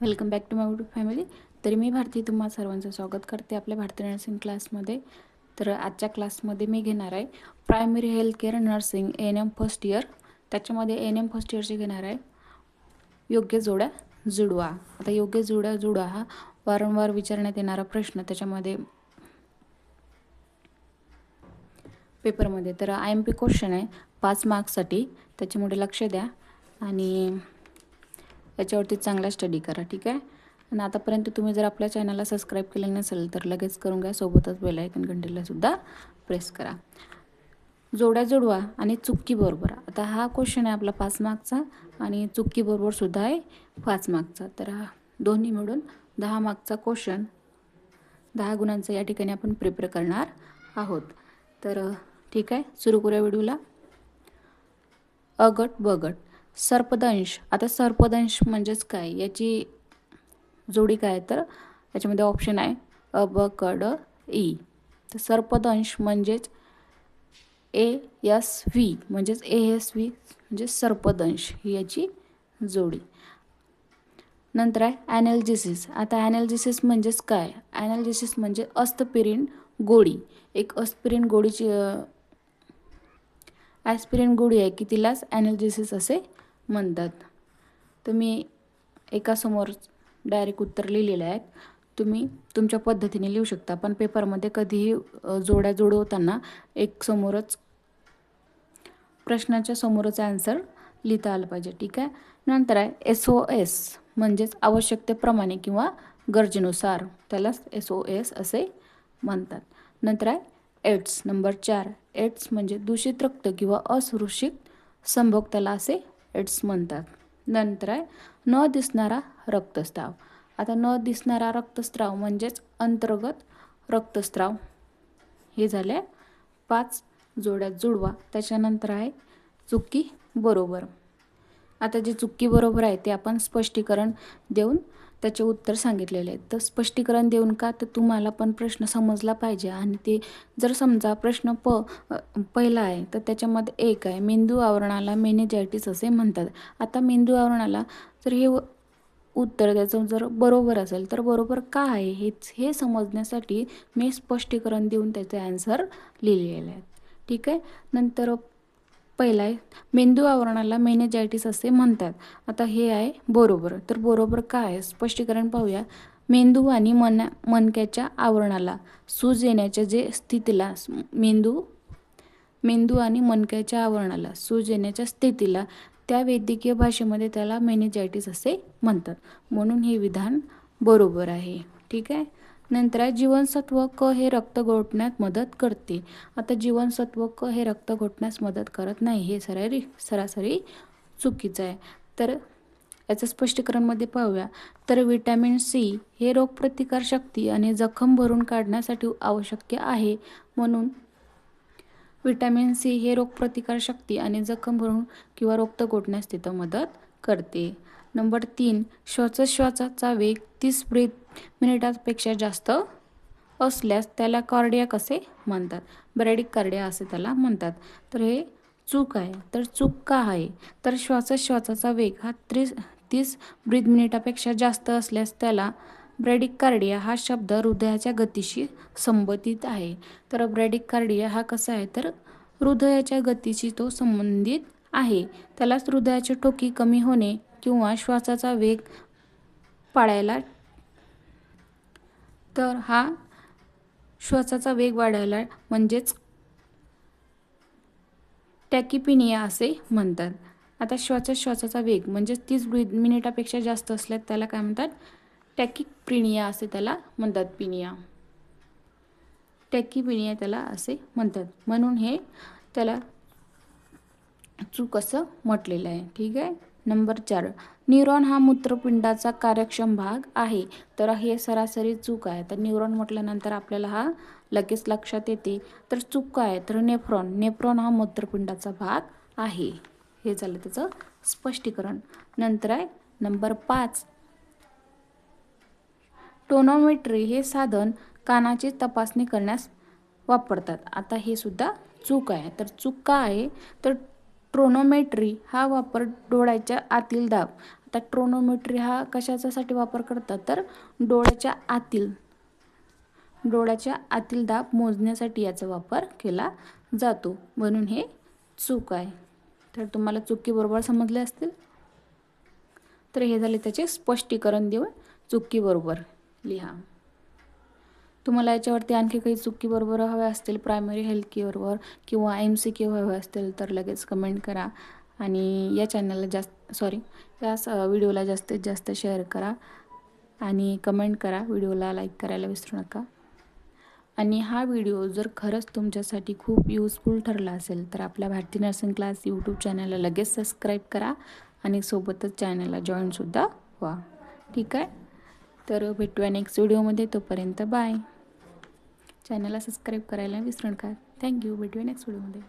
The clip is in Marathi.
Welcome back to my YouTube family तरी मी भारती तुम्हा सर्वांचं स्वागत करते आपल्या भारतीय नर्सिंग क्लासमध्ये तर आजच्या क्लासमध्ये मी घेणार आहे primary health care nursing N M first year त्याच्यामध्ये एन एम फर्स्ट इयरचे घेणार आहे. योग्य जोड्या जुडवा. आता योग्य जोड्या जुडवा हा वारंवार विचारण्यात येणारा प्रश्न त्याच्यामध्ये पेपरमध्ये तर आय एम पी क्वेश्चन आहे. पाच मार्क्ससाठी त्याच्यामुळे लक्ष द्या. आणि याच्यावरती चांगला स्टडी करा ठीक आहे? आणि आतापर्यंत तुम्ही जर आपल्या चॅनलला सबस्क्राईब केलं नसेल तर लगेच करून घ्या. सोबतच बेलायकन घंटेलासुद्धा प्रेस करा. जोड्या जोडवा आणि चुक्की बरोबर. आता हा क्वेश्चन आहे आपला पाच मार्कचा आणि चुक्की सुद्धा आहे पाच मार्कचा तर हा दोन्ही मिळून दहा मार्कचा क्वेश्चन दहा गुणांचा या ठिकाणी आपण प्रिपेअर करणार आहोत. तर ठीक आहे? सुरू करूया व्हिडिओला अगट बगट. सर्पदंश. आता सर्पदंश म्हणजेच काय? याची जोडी काय तर? याच्यामध्ये ऑप्शन आहे अ ब कड ई. तर सर्पदंश म्हणजेच ए एस व्ही. म्हणजेच ए एस व्ही म्हणजे सर्पदंश ही याची जोडी. नंतर आहे ॲनॅलजिसिस आता ॲनॅलजिसिस म्हणजेच काय? ॲनॅलजिसिस म्हणजे अस्तपिरिन गोळी. एक अस्तपिरिन गोळीची ॲस्पिरिन गोळी आहे की तिलाच ॲनॅल्जिसिस असे म्हणतात. तुम्ही एकासमोर डायरेक्ट उत्तर लिहिलेलं आहे. तुम्ही तुमच्या पद्धतीने लिहू शकता पण पेपरमध्ये कधीही जोड्या जोडवताना एक समोरच प्रश्नाच्या समोरच ॲन्सर लिहिता आलं पाहिजे ठीक आहे? नंतर आहे एस ओ एस म्हणजेच आवश्यकतेप्रमाणे किंवा गरजेनुसार त्यालाच एस ओ एस असे म्हणतात. नंतर आहे एड्स नंबर चार. एड्स म्हणजे दूषित रक्त किंवा असुरक्षित संभोग त्याला असे एड्स म्हणतात. नंतर आहे न दिसणारा रक्तस्राव. आता न दिसणारा रक्तस्राव म्हणजेच अंतर्गत रक्तस्राव. हे झाले पाच जोड्यात जुडवा. त्याच्यानंतर आहे चुकी बरोबर. आता जे चुकी बरोबर आहे ते आपण स्पष्टीकरण देऊन त्याचे उत्तर सांगितलेले आहेत. तर स्पष्टीकरण देऊन का? तर तुम्हाला पण प्रश्न समजला पाहिजे. आणि ते जर समजा प्रश्न प पहिला आहे तर त्याच्यामध्ये एक आहे मेंदू आवरणाला मेनेजायटिस असे म्हणतात. आता मेंदू आवरणाला जर हे उत्तर त्याचं जर बरोबर असेल तर बरोबर का आहे? हेच हे समजण्यासाठी मी स्पष्टीकरण देऊन त्याचे ॲन्सर लिहिलेले आहेत. ठीक आहे? नंतर पहिला आहे मेंदू आवरणाला मेनेजायटिस असे म्हणतात. आता हे आहे बरोबर. तर बरोबर काय आहे? स्पष्टीकरण पाहूया. मेंदू आणि मन मनक्याच्या आवरणाला सूज येण्याच्या जे स्थितीला मेंदू मेंदू आणि मनक्याच्या आवरणाला सूज येण्याच्या स्थितीला त्या वैद्यकीय भाषेमध्ये त्याला मेनेजायटिस असे म्हणतात. म्हणून हे विधान बरोबर आहे. ठीक आहे? नंतर जीवनसत्व क हे रक्त घोटण्यात मदत करते. आता जीवनसत्व क हे रक्त घोटण्यास मदत करत नाही हे सरासरी सरासरी चुकीचं आहे. तर याचं स्पष्टीकरणमध्ये पाहूया. तर विटॅमिन सी हे रोगप्रतिकारशक्ती आणि जखम भरून काढण्यासाठी आवश्यक आहे. म्हणून विटॅमिन सी हे रोगप्रतिकारशक्ती आणि जखम भरून किंवा रक्त गोठण्यास तिथं मदत करते. नंबर तीन श्वासोश्वासाचा वेग तीस ब्रीथ मिनिटापेक्षा जास्त असल्यास त्याला कार्डिया कसे म्हणतात? ब्रॅडिक कार्डिया असे त्याला म्हणतात. तर हे चूक आहे. तर चूक का आहे? तर श्वासोश्वासाचा वेग हा त्रीस तीस ब्रीथ मिनिटापेक्षा जास्त असल्यास त्याला ब्रॅडिक कार्डिया हा शब्द हृदयाच्या गतीशी संबंधित आहे. तर ब्रॅडिक कार्डिया हा कसा आहे? तर हृदयाच्या गतीशी तो संबंधित आहे. त्यालाच हृदयाची ठोकी कमी होणे किंवा श्वासाचा वेग पाळायला तर हा श्वासाचा वेग वाढायला म्हणजेच टॅकिपिनिया असे म्हणतात. आता श्वासा श्वासाचा वेग म्हणजेच तीस मिनिटापेक्षा जास्त असल्यास त्याला काय म्हणतात? टॅकिप्रिनिया असे त्याला म्हणतात पिनिया. टॅकिपिनिया त्याला असे म्हणतात. म्हणून हे त्याला चूक असं म्हटलेलं आहे. ठीक आहे? नंबर चार. न्यूरॉन हा मूत्रपिंडाचा कार्यक्षम भाग आहे. तर हे सरासरी चूक आहे. तर न्यूरॉन म्हटल्यानंतर आपल्याला हा लगेच लक्षात येते. तर चूक काय? तर नेफ्रॉन. नेफ्रॉन हा मूत्रपिंडाचा भाग आहे. हे झालं त्याचं स्पष्टीकरण. नंतर आहे नंबर पाच. टोनोमेट्री हे साधन कानाची तपासणी करण्यास वापरतात. आता हे सुद्धा चूक आहे. तर चूक का आहे तर ट्रोनोमेट्री हा वापर डोळ्याच्या आतील दाब. आता ट्रोनोमेट्री हा कशाच्यासाठी वापर करतात? तर डोळ्याच्या आतील डोळ्याच्या आतील दाब मोजण्यासाठी याचा वापर केला जातो. म्हणून हे चूक आहे. तर तुम्हाला चुकीबरोबर समजले असतील? तर हे झाले त्याचे स्पष्टीकरण देऊन चुकीबरोबर लिहा. तुम्हाला याच्यावरती आणखी काही चुकीबरोबर हवे असतील प्रायमरी हेल्थ केअरवर किंवा एम सी क्यू हवे असतील तर लगेच कमेंट करा. आणि या चॅनलला जास्त सॉरी या व्हिडिओला जास्तीत जास्त शेअर करा. आणि कमेंट करा. व्हिडिओला लाईक करायला विसरू नका. आणि हा व्हिडिओ जर खरंच तुमच्यासाठी खूप युजफुल ठरला असेल तर आपल्या भारती नर्सिंग क्लास यूट्यूब चॅनलला लगेच सबस्क्राईब करा. आणि सोबतच चॅनलला जॉईनसुद्धा व्हा. ठीक आहे? तर भेटूया नेक्स्ट व्हिडिओमध्ये तोपर्यंत बाय चॅनलला सबस्क्राईब करायला विसरू नका. थँक्यू भेटूया नेक्स्ट व्हिडिओमध्ये